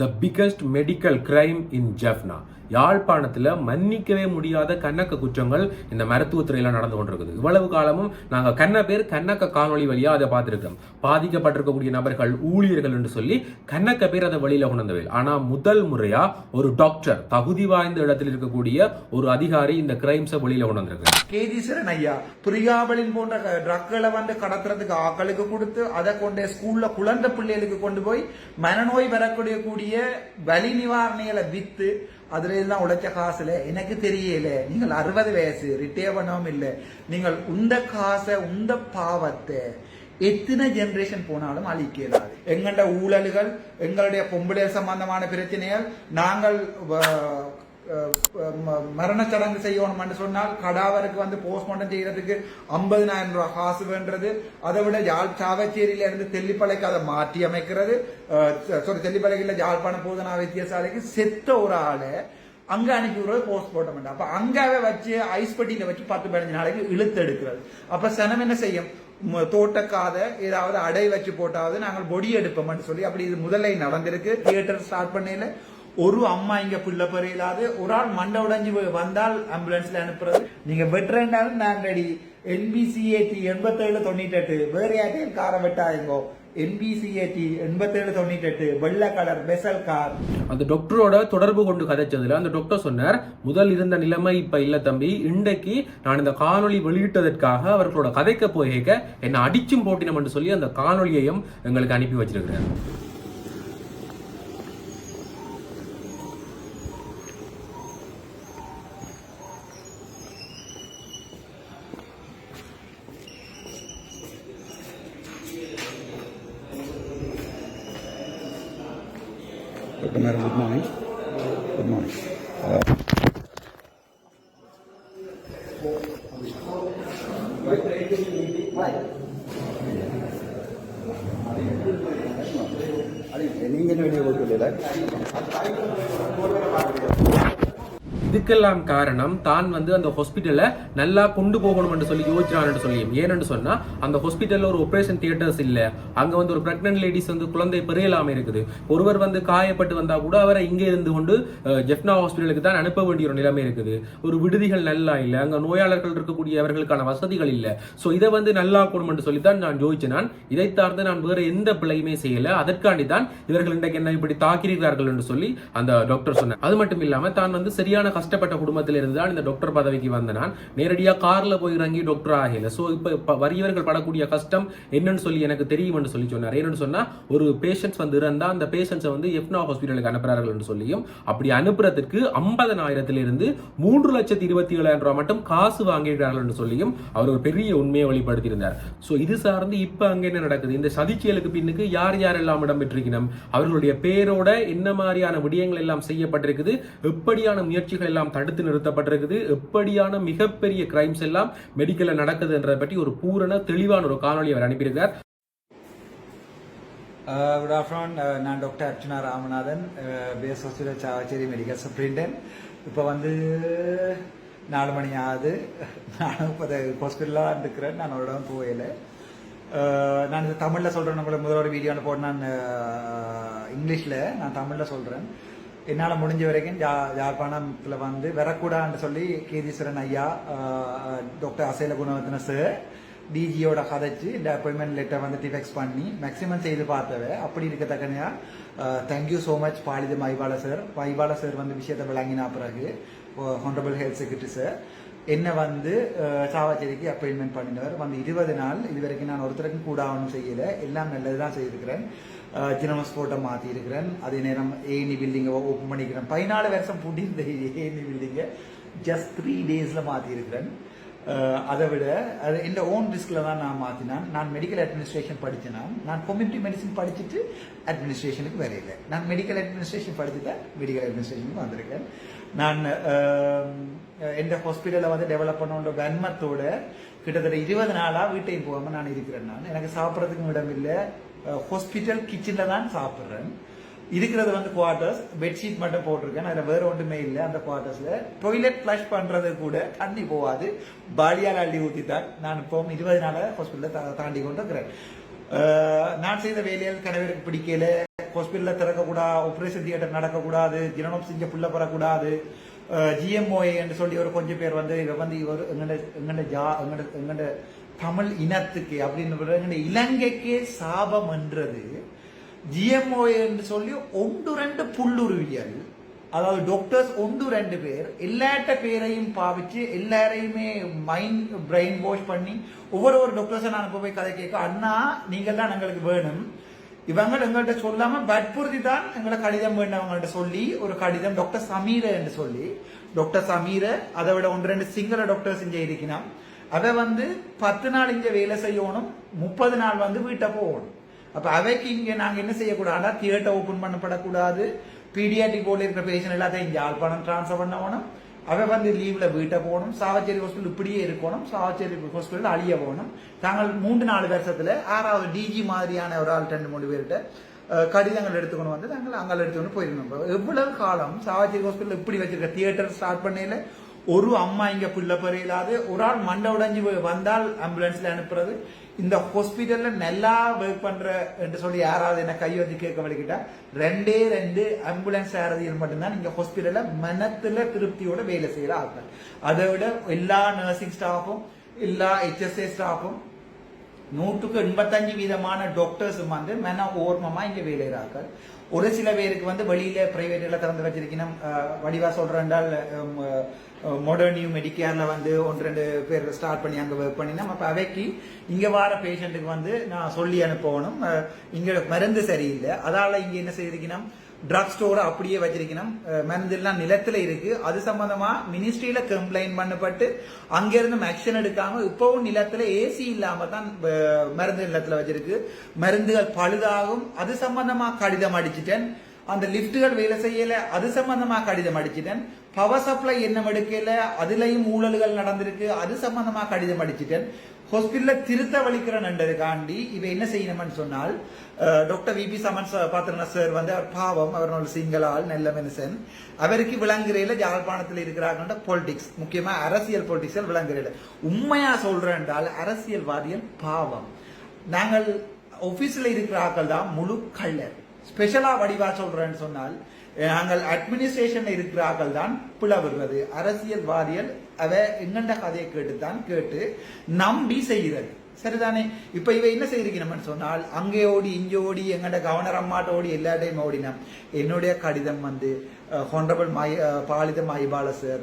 the biggest medical crime in Jaffna. யாழ்ப்பாணத்தில் மன்னிக்கவே முடியாத கண்ணக்க குற்றங்கள் இந்த மருத்துவத்துறையில் நடந்து கொண்டிருக்குது. இவ்வளவு காலமும் நாங்கள் கண்ண பேர் கண்ணக்க காணொளி வழியாக அதை பார்த்துருக்கோம். பாதிக்கப்பட்டிருக்கக்கூடிய நபர்கள் ஊழியர்கள் என்று சொல்லி கண்ணக்க பேர் அதை வழியில் கொண்டு ஆனால் முதல் முறையாக ஒரு டாக்டர் தகுதி வாய்ந்த இடத்தில் இருக்கக்கூடிய ஒரு அதிகாரி இந்த கிரைம்ஸை வழியில் கொண்டு வந்திருக்காரு. கேதீஸ்வரன் ஐயா பிரியாவளின் போன்ற ட்ரக்களை வந்து கடத்துறதுக்கு ஆக்களுக்கு கொடுத்து அதை கொண்டு ஸ்கூல்ல குழந்தை பிள்ளைகளுக்கு கொண்டு போய் மனநோய் வரக்கூடிய கூடிய வலி நிவாரணிகளை வித்து அதுல எல்லாம் உழைச்ச காசுல எனக்கு தெரியல. நீங்கள் அறுபது வயசு ரிட்டையர் பண்ணவும் இல்லை. நீங்கள் உந்த காசை உந்த பாவத்தை எத்தனை ஜெனரேஷன் போனாலும் அழிக்க இயலாது. எங்கள்ட ஊழல்கள் எங்களுடைய பொம்பளை சம்பந்தமான பிரச்சனைகள் நாங்கள் மரணச்சடங்கு சடங்கு செய்யணும்னு சொன்னால் கடாவருக்கு வந்து போஸ்ட்மார்ட்டம் செய்யறதுக்கு ஐம்பதினாயிரம் ரூபாய் காசு வேண்டது அதை விட யாழ் சாவச்சேரியில இருந்து தெல்லிப்பளைக்கு அதை மாற்றி அமைக்கிறது. சாரி தெல்லிப்பளைக்கில் யாழ்ப்பாணம் போதனா வைத்தியசாலைக்கு செத்த ஒரு ஆளை அங்க அனுப்பி விடுறது போஸ்ட் மார்ட்டம் அப்ப அங்காவே வச்சு ஐஸ் பெட்டியில வச்சு பத்து பதினஞ்சு நாளைக்கு இழுத்து எடுக்கிறது. அப்ப சனம் என்ன செய்யும்? தோட்டக்காத ஏதாவது அடை வச்சு போட்டாவது நாங்கள் பொடி எடுப்போம்னு சொல்லி அப்படி இது முதல்ல நடந்திருக்கு. தியேட்டர் ஸ்டார்ட் பண்ணையில ஒரு அம்மா இங்க பிள்ளை பெறையிலாது ஒரு ஆள் மண்டை உடைஞ்சு வந்தால் ஆம்புலன்ஸ்ல அனுப்புறது. நீங்க வெட்டுறேன்னாலும் நான் ரெடி என்பிசிஏடி எண்பத்தேழு தொண்ணூத்தி எட்டு வேற யார்ட்டையும் காரை வெட்டாயுங்கோ என்பிசிஏடி எண்பத்தேழு தொண்ணூத்தி எட்டு வெள்ளை கலர் பெசல் கார் அந்த டாக்டரோட தொடர்பு கொண்டு கதைச்சதுல அந்த டாக்டர் சொன்னார் முதல் இருந்த நிலைமை இப்ப இல்ல தம்பி. இன்றைக்கு நான் இந்த காணொளி வெளியிட்டதற்காக அவர்களோட கதைக்க போயிருக்க என்னை அடிச்சும் போட்டினோம்னு சொல்லி அந்த காணொளியையும் எங்களுக்கு அனுப்பி வச்சிருக்கிறேன் Dr. Madam, good morning. Good morning. Uh, நீங்க என்ன வெளியே போட்டு இதுக்கெல்லாம் காரணம் தான் வந்து அந்த ஹாஸ்பிட்டலை நல்லா கொண்டு போகணும்னு சொல்லி யோசிச்சான்னு சொல்லி. ஏன்னு சொன்னா அந்த ஹாஸ்பிட்டல்ல ஒரு ஆப்ரேஷன் தியேட்டர்ஸ் இல்ல. அங்க வந்து ஒரு பிரெக்னன்ட் லேடிஸ் வந்து குழந்தை பெரியலாம இருக்குது. ஒருவர் வந்து காயப்பட்டு வந்தா கூட அவரை இங்கே இருந்து கொண்டு ஜெப்னா ஹாஸ்பிட்டலுக்கு தான் அனுப்ப வேண்டிய ஒரு நிலைமை இருக்குது. ஒரு விடுதிகள் நல்லா இல்ல. அங்க நோயாளர்கள் இருக்கக்கூடிய அவர்களுக்கான வசதிகள் இல்ல. சோ இதை வந்து நல்லா ஆக்கணும்னு சொல்லி தான் நான் யோசிச்சேன். நான் இதை தார்ந்து நான் வேற எந்த பிள்ளையுமே செய்யல. அதற்காண்டி தான் இவர்கள் இன்றைக்கு என்ன இப்படி தாக்கிறீர்கள் என்று சொல்லி அந்த டாக்டர் சொன்னார். அது மட்டும் இல்லாம தான் வந்து சரியான கஷ்டம் குடும்பத்தில் குடும்பத்திலிருந்து தான் இந்த டாக்டர் பதவிக்கு வந்த நான் நேரடியாக காரில் போய் இறங்கி டாக்டர் ஆகல. ஸோ இப்போ வறியவர்கள் படக்கூடிய கஷ்டம் என்னன்னு சொல்லி எனக்கு தெரியும்னு சொல்லி சொன்னார். என்னன்னு சொன்னால் ஒரு பேஷண்ட்ஸ் வந்து இருந்தால் அந்த பேஷண்ட்ஸை வந்து எஃப்னா ஹாஸ்பிட்டலுக்கு அனுப்புகிறார்கள் சொல்லியும் அப்படி அனுப்புறதுக்கு ஐம்பதனாயிரத்திலிருந்து மூன்று லட்சத்தி இருபத்தி ஏழாயிரம் ரூபாய் மட்டும் காசு வாங்கிடுறார்கள் சொல்லியும் அவர் ஒரு பெரிய உண்மையை வெளிப்படுத்தியிருந்தார். ஸோ இது சார்ந்து இப்போ அங்கே என்ன நடக்குது? இந்த சதிச்செயலுக்கு பின்னுக்கு யார் யாரெல்லாம் இடம்பெற்றிருக்கணும்? அவர்களுடைய பேரோட என்ன மாதிரியான விடயங்கள் எல்லாம் செய்யப்பட்டிருக்குது? எப்படியான முயற்சிகள் எல்லாம் தடுத்து நிறுத்தப்பட்டிருக்குது. எப்படியான மிகப்பெரிய கிரைம்ஸ் எல்லாம் மெடிக்கல்ல நடக்குதுன்றதை பற்றி ஒரு பூரண தெளிவான ஒரு காணொலி அவர் அனுப்பியிருக்கார். Uh, குட் ஆஃப்டர்நூன் uh, நான் doctor Archana Ramanathan. Uh, base hospital Chavakachcheri medical superintendent இப்போ வந்து நாலு மணி ஆகுது. நானும் இப்போ ஹாஸ்பிட்டலாக இருக்கிறேன். நான் அவரோட இடம் நான் தமிழில் சொல்கிறேன் நம்மளை முதல்ல ஒரு வீடியோவில் போட்டு நான் இங்கிலீஷில் நான் தமிழில் சொல்கிறேன் என்னால் முடிஞ்ச வரைக்கும் ஜா யாழ்ப்பாணத்தில் வந்து வரக்கூடாதுன்னு சொல்லி கேதீஸ்வரன் ஐயா டாக்டர் அசைல குணவர்த்தன சார் டிஜியோட கதைச்சு இந்த அப்பாயின்மெண்ட் லெட்டர் வந்து டிஃபெக்ஸ் பண்ணி மேக்ஸிமம் செய்து பார்த்தவ அப்படி இருக்கத்தக்கனையா thank you so much Palitha Mahipala sir Mahipala sir வந்து விஷயத்தை விளங்கினா பிறகு ஹானரபிள் ஹெல்த் செக்ரட்டரி சார் என்னை வந்து சாவாச்சேரிக்கு அப்பாயின்மெண்ட் பண்ணினவர். வந்து இருபது நாள் இது வரைக்கும் நான் ஒருத்தருக்கும் கூட ஒன்றும் செய்யலை. எல்லாம் நல்லது தான் செய்திருக்கிறேன். ஜினம ஸ்போர்ட்டை மாற்றிருக்கிறேன் அதே நேரம் ஏஎனி பில்டிங்கை ஓப்பன் பண்ணிக்கிறேன். பதினாலு வருஷம் பூட்டியிருந்த இந்த பில்டிங்கை ஜஸ்ட் த்ரீ டேஸில் மாற்றிருக்கிறேன் அதை விட அது இந்த ஓன் ரிஸ்கில் தான் நான் மாற்றினேன் நான் மெடிக்கல் அட்மினிஸ்ட்ரேஷன் படித்தேனா நான் கம்யூனிட்டி மெடிசன் படிச்சுட்டு அட்மினிஸ்ட்ரேஷனுக்கு வரையில. நான் மெடிக்கல் அட்மினிஸ்ட்ரேஷன் படிச்சு மெடிக்கல் அட்மினிஸ்ட்ரேஷனுக்கு வந்திருக்கேன். நான் எந்த ஹாஸ்பிட்டலில் வந்து டெவலப் பண்ணோன்ற வன்மத்தோட கிட்டத்தட்ட இருபது நாளாக வீட்டையும் போகாமல் நான் இருக்கிறேன் நான். எனக்கு சாப்பிட்றதுக்கும் இடம் இல்லை. ஹாஸ்பிட்டல் கிச்சனில் தான் சாப்பிட்றேன். இருக்கிறது வந்து குவார்டர்ஸ் பெட்ஷீட் மட்டும் போட்டிருக்கேன். அதில் வேறு ஒன்றுமே இல்லை. அந்த குவார்டர்ஸில் டொய்லெட் ஃப்ளஷ் பண்ணுறது கூட தண்ணி போகாது. பாலியால் அள்ளி ஊற்றி தான் நான் இப்போ இருபது நாளாக ஹாஸ்பிட்டலில் தாண்டி கொண்டு இருக்கிறேன் நான் செய்த வேலைகள் கணவருக்கு பிடிக்கல. ஹாஸ்பிட்டலில் திறக்கக்கூடாது ஆப்ரேஷன் தியேட்டர் நடக்கக்கூடாது. ஜீரணம் செஞ்ச புள்ள பெறக்கூடாது. ஜிஎம்ஓஏ என்று சொல்லி ஒரு கொஞ்சம் பேர் வந்து இவ வந்து இவர் எங்கட எங்கட ஜா எங்கட எங்கட தமிழ் இனத்துக்கு அப்படின்னு எங்கட இலங்கைக்கே சாபம் என்றது ஜிஎம்ஓ என்று சொல்லி ஒன்று ரெண்டு புல்லுருவியல். அதாவது டாக்டர்ஸ் ஒன்று ரெண்டு பேர். எல்லாட்ட பேரையும் பாவிச்சு எல்லாரையுமே மைண்ட் பிரெயின் வாஷ் பண்ணி ஒவ்வொரு ஒரு டாக்டர்ஸை நான் போய் கதை கேட்க அண்ணா நீங்கள் தான் எங்களுக்கு வேணும். இவங்க எங்கள்கிட்ட சொல்லாம வற்புறுத்தி தான் எங்களை கடிதம் வேண்டவங்கள்ட்ட சொல்லி ஒரு கடிதம் டாக்டர் சமீர என்று சொல்லி. டாக்டர் சமீர அதை விட ஒன்று ரெண்டு சிங்கள டாக்டர்ஸ் இங்கே அதை வந்து பத்து நாள் இங்கே வேலை செய்யணும் முப்பது நாள் வந்து வீட்டை போகணும். அப்போ அவைக்கு இங்கே நாங்கள் என்ன செய்யக்கூடாதுன்னா தியேட்டர் ஓப்பன் பண்ணப்படக்கூடாது. பீடியாட்டிக் போர்டில் இருக்கிற பேஷண்ட் எல்லாத்தையும் இங்க யாழ்ப்பாணம் டிரான்ஸ்ஃபர் பண்ணணும். அவ வந்து லீவில் வீட்டை போகணும் சாவச்சேரி ஹாஸ்பிட்டல் இப்படியே இருக்கணும். சாவச்சேரி ஹாஸ்பிட்டல் அழிய போகணும். தாங்கள் மூன்று நாலு வருஷத்தில் ஆறாவது டிஜி மாதிரியான ஒரு ஆள் ரெண்டு மூணு பேர்கிட்ட கடிதங்கள் எடுத்துக்கணும் வந்து நாங்கள் அங்கே எடுத்துக்கணும் போயிருந்தோம். எவ்வளவு காலம் சாவச்சேரி ஹாஸ்பிட்டல் இப்படி வச்சிருக்க தியேட்டர் ஸ்டார்ட் பண்ணையில் ஒரு அம்மா இங்க பிள்ளை பெறையிலாது ஒரு ஆள் மண்டை உடைஞ்சு வந்தால் ஆம்புலன்ஸ்ல அனுப்புறது. இந்த ஹாஸ்பிட்டல்ல நல்லா ஒர்க் பண்ற என்று சொல்லி யாராவது என்ன கை வச்சு கேட்க வலிக்கிட்டா ரெண்டே ரெண்டு ஆம்புலன்ஸ் சாரதிகள் மட்டும்தான் இங்க ஹாஸ்பிட்டல்ல மனத்துல திருப்தியோட வேலை செய்யற ஆட்கள். அதை விட எல்லா நர்சிங் ஸ்டாஃபும் எல்லா ஹெச்எஸ்ஏ ஸ்டாஃபும் நூற்றுக்கு எண்பத்தஞ்சு வீதமான டாக்டர்ஸும் வந்து மென ஓர்மமாக இங்கே வேலைகிறார்கள் ஒரு சில பேருக்கு வந்து வெளியில் ப்ரைவேட்டில் திறந்து வச்சிருக்கணும். வடிவாக வடிவா சொல்றேன்டால் மாடர்ன் நியூ மெடிக்கேரில் வந்து ஒன்று ரெண்டு பேர் ஸ்டார்ட் பண்ணி அங்கே ஒர்க் பண்ணினா அப்போ அவைக்கு இங்கே வர பேஷண்ட்டுக்கு வந்து நான் சொல்லி அனுப்பணும். இங்கே மருந்து சரியில்லை. அதால் இங்கே என்ன செய்திருக்கணும்? ட்ரக் ஸ்டோரை அப்படியே வச்சிருக்கணும். அஹ், நிலத்தில் இருக்கு. அது சம்பந்தமா மினிஸ்ட்ரியில கம்ப்ளைண்ட் பண்ணப்பட்டு அங்கிருந்து ஆக்ஷன் எடுக்காம இப்பவும் நிலத்தில் ஏசி இல்லாம தான் மருந்து நிலத்தில் வச்சிருக்கு. மருந்துகள் பழுதாகும். அது சம்பந்தமா கடிதம் அடிச்சிட்டேன். அந்த லிப்டுகள் வேலை செய்யல அது சம்பந்தமாக கடிதம் அடிச்சிட்டேன். பவர் சப்ளை என்ன எடுக்கல அதுலயும் ஊழல்கள் நடந்திருக்கு அது சம்பந்தமாக கடிதம் அடிச்சிட்டேன். ஹாஸ்பிட்டல திருத்த வலிக்கிறேன்ன்றதுக்காண்டி இவ என்ன செய்யணும்னு சொன்னால் doctor VP Saman Pathirana sir வந்து அவர் பாவம் அவர் ஒரு சிங்கள ஆள் நல்ல மனுஷன். அவருக்கு விளங்குறையில யாழ்ப்பாணத்தில் இருக்கிறாங்க பொலிட்டிக்ஸ் முக்கியமா அரசியல் பொலிட்டிக்ஸ் விளங்குறையில உண்மையா சொல்றேன் என்றால் அரசியல்வாதிகள் பாவம். நாங்கள் ஆபீஸ்ல இருக்கிற ஆக்கள் தான் முழு கள்ளர். ஸ்பெஷலா வடிவா சொல்றேன்னு சொன்னால் நாங்கள் அட்மினிஸ்ட்ரேஷன் இருக்கிறார்கள் தான் பிளவுறது. அரசியல்வாதிகள் அவ எங்கண்ட கதையை கேட்டுத்தான் கேட்டு நம்பி செய்கிறது. சரிதானே? இப்ப இவ என்ன செய்திருக்கணும்னு சொன்னால் அங்கே ஓடி இங்கே ஓடி எங்கட கவர்னர் அம்மாட்ட ஓடி எல்லா டைம் ஓடினோம். என்னுடைய கடிதம் வந்து ஹொண்டபிள் மை பாலித மைபால சார்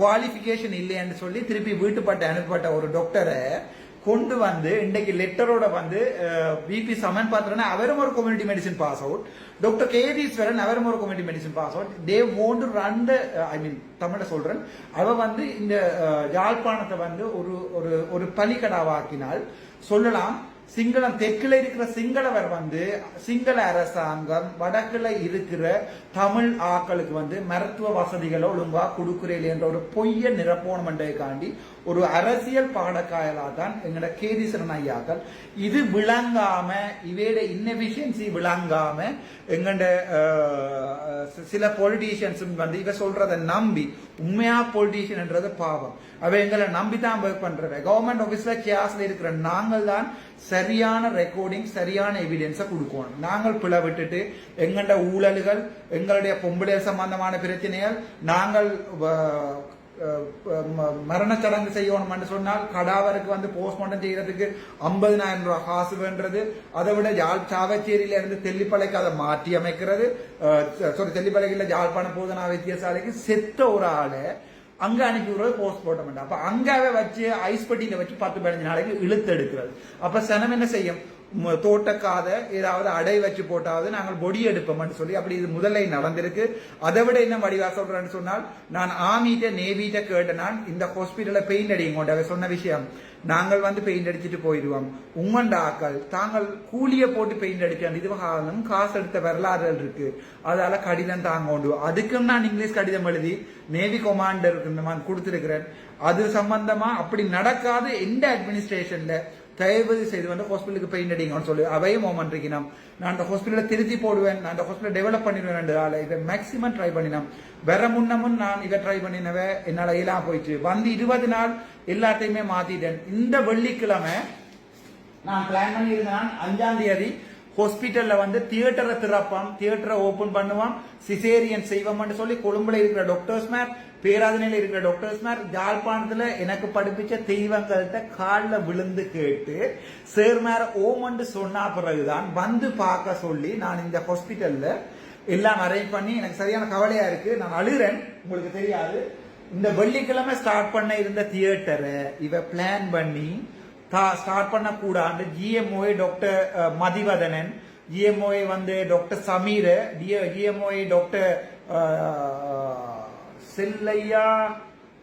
குவாலிஃபிகேஷன் இல்லைன்னு சொல்லி திருப்பி வீட்டுப்பட்ட அனுப்பப்பட்ட ஒரு டாக்டரை கொண்டு வந்து இன்றைக்கு லெட்டரோட வந்து பிபி சமன் பாத்திரனா அவரும் ஒரு community medicine pass out doctor K Eswaran அவரும் ஒரு community medicine pass out they won't run the I mean தமிழ சொல்றேன். அவ வந்து இந்த யாழ்ப்பாணத்தை வந்து ஒரு ஒரு ஒரு பலிக்கடாவாக்கினால் சொல்லலாம். சிங்களம் தெற்குல இருக்கிற சிங்களவர் வந்து சிங்கள அரசாங்கம் வடக்குல இருக்கிற தமிழ் ஆக்களுக்கு வந்து மருத்துவ வசதிகளை ஒழுங்கா கொடுக்குறேன் என்ற ஒரு பொய்ய நிரப்போணம் காண்டி ஒரு அரசியல் பாடக்காயலா தான் எங்கட கேதீசரன் ஐயாக்கள். இது விளங்காம இவையோட இன்னெபிஷியன்சி விளங்காம எங்கட சில பொலிட்டீஷியன்ஸும் வந்து இவ சொல்றதை நம்பி உண்மையா பொலிட்டீஷியன்ன்றது பாவம். அவ எங்களை நம்பி தான் ஒர்க் பண்றவ கவர்மெண்ட் ஆபீஸ்ல கேஸ்ல இருக்கிற நாங்கள் தான் சரியான ரெக்கார்டிங் சரியான எவிடன்ஸை கொடுக்கணும். நாங்கள் பிழை விட்டுட்டு எங்கள்ட ஊழல்கள் எங்களுடைய பொம்பளை சம்பந்தமான பிரச்சனைகள் நாங்கள் மரணச்சடங்கு அஹ் செய்யணும்னு சொன்னால் கடாவருக்கு வந்து போஸ்ட்மார்ட்டம் செய்யறதுக்கு ஐம்பதினாயிரம் ரூபாய் காசு வேண்டது அதை விட யாழ் சாவச்சேரியில இருந்து தெல்லிப்பளைக்கு அதை மாற்றி அமைக்கிறது. சாரி தெல்லிப்பளைக்கு யாழ்ப்பாணம் போதனா வைத்தியசாலைக்கு செத்த ஒரு ஆளை அங்க அனுப்பி விடுறது போஸ்ட் போட்ட மாட்டோம் அப்ப அங்காவே வச்சு ஐஸ் பெட்டியில வச்சு பத்து பதினஞ்சு நாளைக்கு இழுத்து எடுக்கிறது அப்ப சனம் என்ன செய்யும்? தோட்டக்காத ஏதாவது அடை வச்சு போட்டாவது நாங்கள் பொடி எடுப்போம்னு சொல்லி அப்படி இது முதல்ல நடந்திருக்கு. அதை விட என்ன வடிவா சொல்றேன்னு சொன்னால் நான் ஆமிட்ட நேவிட்ட கேட்ட நான் இந்த ஹாஸ்பிட்டல பெயிண்ட் அடிங்க சொன்ன விஷயம். நாங்கள் வந்து பெயிண்ட் அடிச்சுட்டு போயிடுவோம். உங்கண்ட ஆக்கள் தாங்கள் கூலிய போட்டு பெயிண்ட் அடிக்க இதுவாகும் காசு எடுத்த வரலாறுகள் இருக்கு. அதால கடிதம் தாங்க உண்டு. அதுக்கும் நான் இங்கிலீஷ் கடிதம் எழுதி நேவி கொமாண்டருக்கு நான் கொடுத்திருக்கிறேன். அது சம்பந்தமா அப்படி நடக்காது. எந்த அட்மினிஸ்ட்ரேஷன்ல தயவு செய்து வந்து ஹாஸ்பிட்டலுக்கு பெயிண்ட் அடிங்கன்னு சொல்லி அவையும் மோமன் இருக்கணும் நான் அந்த ஹாஸ்பிட்டலை திருத்தி போடுவேன் நான் அந்த ஹாஸ்பிட்டல் டெவலப் பண்ணிடுவேன் ஆளை இதை மேக்ஸிமம் ட்ரை பண்ணினோம் வேற முன்னமும் நான் இதை ட்ரை பண்ணினவ என்னால் இயலாம் போயிட்டு வந்து இருபது நாள் எல்லாத்தையுமே மாத்திட்டேன். இந்த வெள்ளிக்கிழமை நான் பிளான் பண்ணியிருந்தேன் அஞ்சாம் தேதி ஹாஸ்பிட்டல்ல வந்து தியேட்டரை திறப்பான் தியேட்டரை ஓபன் பண்ணுவான் சிசேரியன் செய்வோம்னு சொல்லி கொழும்புல இருக்கிற டாக்டர்ஸ் மேன் பேராதனையில் இருக்கிற டாக்டர்ஸ் மேர் எனக்கு படிப்பிச்ச தெய்வங்கள்ட்ட காலில் விழுந்து கேட்டு சேர் ஓமண்டு சொன்ன பிறகுதான் வந்து பார்க்க சொல்லி நான் இந்த ஹாஸ்பிட்டலில் எல்லாம் அரேஞ்ச் பண்ணி எனக்கு சரியான கவலையாக இருக்கு. நான் அழுகிறேன் உங்களுக்கு தெரியாது. இந்த வெள்ளிக்கிழமை ஸ்டார்ட் பண்ண இருந்த தியேட்டரை இவ பிளான் பண்ணி தா ஸ்டார்ட் பண்ணக்கூடாது. GMOA doctor Mathivathanan. ஜிஎம்ஓஏ வந்து doctor Sameer GMOA doctor Sellaiah?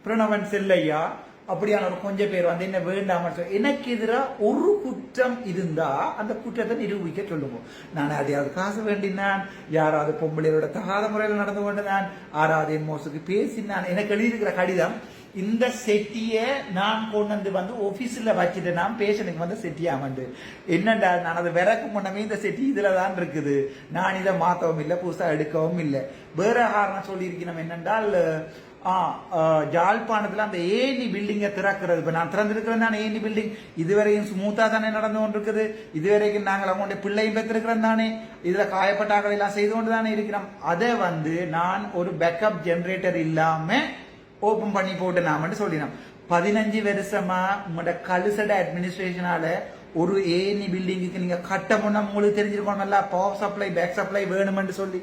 Pranavan Sellaiah? அப்படியான ஒரு கொஞ்சம் பேர் வந்து என்ன வேண்டாம எனக்கு எதிராக ஒரு குற்றம் இருந்தா அந்த குற்றத்தை நிரூபிக்க சொல்லுவோம். நான் அதையாவது காசு வேண்டினான் யாராவது பொம்பளையோட தகாத முறையில் நடந்து கொண்டு நான் ஆறாவது மோசுக்கு பேசினான். எனக்கு எழுதியிருக்கிற கடிதம் இந்த செட்டியை நான் கொண்டு வந்து வந்து ஆஃபீஸில் வச்சுட்டு நான் பேஷனுக்கு வந்து செட்டியாக வந்து. என்னண்டா நான் அதை விறக்கு முன்னமே இந்த செட்டி இதில் தான் இருக்குது. நான் இதை மாற்றவும் இல்லை புதுசாக எடுக்கவும் இல்லை. வேற காரணம் சொல்லியிருக்கணும் என்னென்றால் ஆ, அந்த ஏனி பில்டிங்கை திறக்கிறது. இப்போ நான் திறந்திருக்கிறேன் தானே ஏனி பில்டிங் இதுவரையும் ஸ்மூத்தாக தானே நடந்து கொண்டிருக்குது. இதுவரைக்கும் நாங்கள் அவங்களுடைய பிள்ளையும் பெற்றிருக்கிறோம் தானே. இதில் காயப்பட்டாக்கள் எல்லாம் செய்து கொண்டு தானே இருக்கிறோம். அதை வந்து நான் ஒரு பேக்கப் ஜென்ரேட்டர் இல்லாமல் ஓபன் பண்ணி போட்டு நாமட்டு சொல்லினோம் பதினஞ்சு வருஷமா உங்களோட கலுசட அட்மினிஸ்ட்ரேஷனால ஒரு ஏனி பில்டிங்குக்கு நீங்க கட்ட முன்ன உங்களுக்கு தெரிஞ்சிருக்கணும்ல பவர் சப்ளை பேக் சப்ளை வேணும்னு சொல்லி.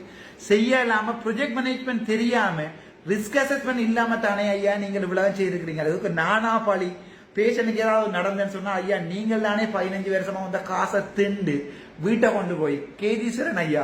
செய்ய இல்லாம ப்ரொஜெக்ட் மேனேஜ்மெண்ட் தெரியாம ரிஸ்க் அசஸ்மெண்ட் இல்லாம தானே ஐயா நீங்கள் இவ்வளவு செய்திருக்கிறீங்க. அதுக்கு நானா பாலி பேஷனுக்கு ஏதாவது நடந்தேன்னு சொன்னா ஐயா நீங்கள் தானே பதினஞ்சு வருஷமா வந்த காசை திண்டு வீட்டை கொண்டு போய். கேதீஸ்வரன் ஐயா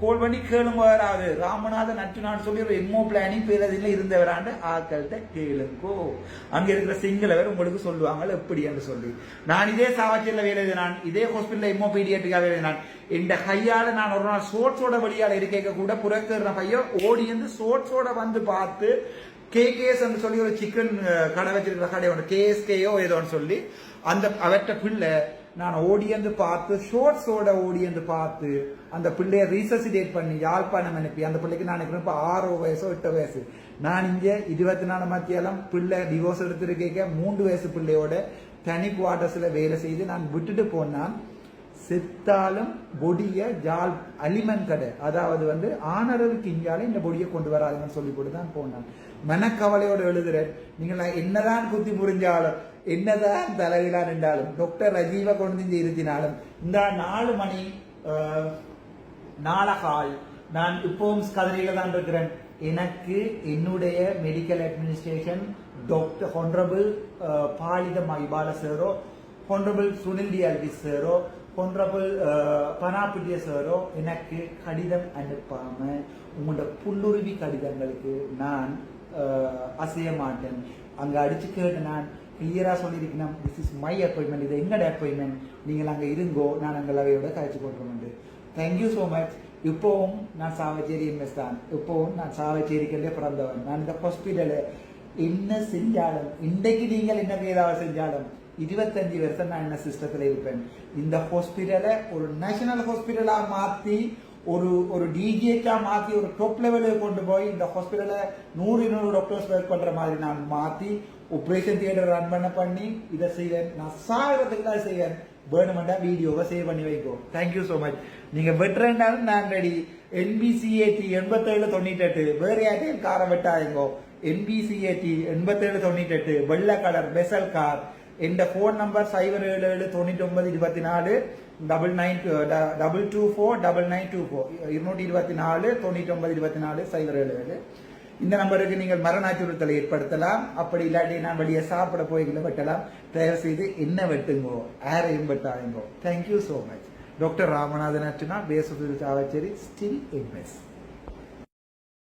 கோல் பண்ணி கேளுங்க வராது ராமநாத நச்சுனான்னு சொல்லி ஒரு எம்மோ பிளானிங் பேரதில இருந்தவராண்டு ஆக்கள்கிட்ட கேளுங்கோ. அங்க இருக்கிற சிங்களவர் உங்களுக்கு சொல்லுவாங்க எப்படி என்று சொல்லி. நான் இதே சாவச்சியில் வேலை நான் இதே ஹாஸ்பிட்டல் எம்ஓ பீடியாட்டிக்காக வேலை நான் இந்த கையால நான் ஒரு நாள் சோட்ஸோட வழியால் இருக்க கூட புறக்கிற பையன் ஓடி வந்து சோட்ஸோட வந்து பார்த்து கேகேஎஸ் சொல்லி ஒரு சிக்கன் கடை வச்சிருக்கிற கடை ஒன்று கேஎஸ்கேயோ ஏதோன்னு சொல்லி அந்த அவற்ற பிள்ளை நான் ஓடியந்து பார்த்து ஷோர்ட்ஸோட ஓடியந்து பார்த்து அந்த பிள்ளையை ரீசசிடேட் பண்ணி யாழ்ப்பாணம் அனுப்பி அந்த பிள்ளைக்கு நான் இப்போ ஆறோ வயசோ எட்டு வயசு. நான் இங்கே இருபத்தி நாலு மத்தியாலம் பிள்ளை டிவோர்ஸ் எடுத்திருக்க மூன்று வயசு பிள்ளையோட தனி குவார்டர்ஸில் வேலை செய்து நான் விட்டுட்டு போனான் செத்தாலும் பொடிய ஜால் அலிமன் கடை அதாவது வந்து ஆனரவுக்கு இங்கால இந்த பொடியை கொண்டு வராதுன்னு சொல்லி போட்டு தான் போனான். மனக்கவலையோடு எழுதுறேன். நீங்கள் என்னதான் குத்தி புரிஞ்சாலும் என்னதான் தலைவிழா நின்றாலும் டாக்டர் ரஜீவ கொண்டு இருத்தினாலும் இந்த நாலு மணி அஹ், நாளகால் நான் இப்பவும் கதிரையில தான் இருக்கிறேன். எனக்கு என்னுடைய medical administration doctor honourable Palitha Maipala சேரோ honourable Sunil D Alvi சேரோ ஹொன்ரபிள் பனாபிட்டிய சேரோ எனக்கு கடிதம் அனுப்பாம உங்களோட புல்லுருவி கடிதங்களுக்கு நான் அசைய மாட்டேன். அங்கே அடிச்சு கேட்டு நான் கிளியராக சொல்லியிருக்கணும் திஸ் இஸ் மை அப்பாயின்மெண்ட் இது எங்கட அப்பாயின்மெண்ட் நீங்கள் அங்கே இருங்கோ நான் அங்கே அவையோட கழிச்சு கொண்டு தேங்க்யூ ஸோ மச் இப்போவும் நான் சாவச்சேரி எம்எஸ் தான். இப்போவும் நான் சாவச்சேரிக்கல்லே பிறந்தவன். நான் இந்த ஹாஸ்பிட்டலு என்ன செஞ்சாலும் இன்றைக்கு நீங்கள் என்ன ஏதாவது செஞ்சாலும் இருபத்தஞ்சு வருஷம் நான் என்ன சிஸ்டத்தில் இருப்பேன். இந்த ஹாஸ்பிட்டலை ஒரு நேஷனல் ஹாஸ்பிட்டலாக மாற்றி ஒரு ஒரு டிஜிஎச்சா மாற்றி ஒரு டாப் லெவலுக்கு கொண்டு போய் இந்த ஹாஸ்பிட்டலை நூறு இருநூறு டாக்டர்ஸ் ஒர்க் பண்ணுற மாதிரி நான் மாற்றி ஆப்ரேஷன் தியேட்டர் ரன் பண்ண பண்ணி இதை செய்கிறேன் நான் சாகிறதுக்கு தான் செய்கிறேன் வேணுமெண்டா வீடியோவை சேவ் பண்ணி வைக்கோ. தேங்க்யூ ஸோ மச் நீங்கள் வெட்டுறேன்னாலும் நான் ரெடி என்பிசிஏடி எண்பத்தேழு தொண்ணூற்றெட்டு வேறு யார்ட்டையும் காரை வெட்டாயங்கோ என்பிசிஏடி எண்பத்தேழு தொண்ணூற்றெட்டு வெள்ளை கலர் பெசல் கார் என் ஃபோன் நம்பர் சைபர் ஏழு ஏழு தொண்ணூற்றி ஒன்பது இருபத்தி நாலு. Double nine double two four double nine two four இருநூற்றி இருபத்தி நாலு தொண்ணூற்றி ஒன்பது இருபத்தி நாலு சைபர் ஏழு ஏழு இந்த நம்பருக்கு நீங்கள் மரண அச்சுறுத்தலை ஏற்படுத்தலாம். அப்படி இல்லாட்டி நான் வெளியே சாப்பிட போய்களை வெட்டலாம். தயவு செய்து என்ன வெட்டுங்கோ ஆரையும் வெட்டாயுங்கோ thank you so much doctor Ramanathan Archuna பேசுவது சாவச்சேரி ஸ்டில் எம்எஸ்